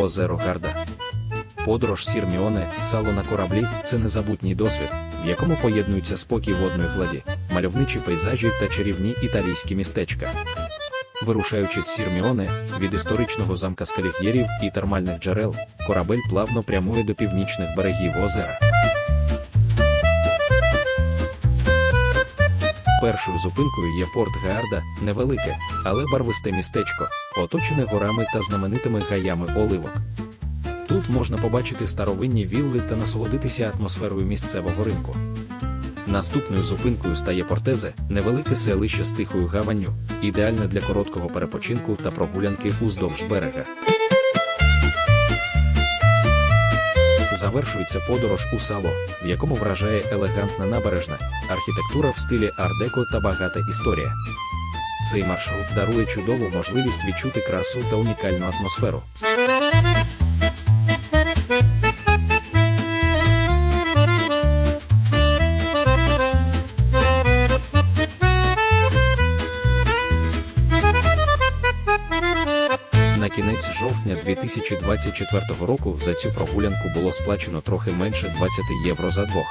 озеро Гарда. Подорож Сірміоне, сало на кораблі це незабутній досвід, в якому поєднуються спокій водної гладі, мальовничі пейзажі та чарівні італійські містечка. Вирушаючи з Сірміоне від історичного замка скалігєрів і термальних джерел, корабель плавно прямує до північних берегів озера. Першою зупинкою є порт Гаарда, невелике, але барвисте містечко, оточене горами та знаменитими гаями оливок. Тут можна побачити старовинні вілли та насолодитися атмосферою місцевого ринку. Наступною зупинкою стає Портезе, невелике селище з тихою гаванню, ідеальне для короткого перепочинку та прогулянки уздовж берега. Завершується подорож у сало, в якому вражає елегантна набережна, архітектура в стилі ардеко та багата історія. Цей маршрут дарує чудову можливість відчути красу та унікальну атмосферу. Кінець жовтня 2024 року за цю прогулянку було сплачено трохи менше 20 євро за двох.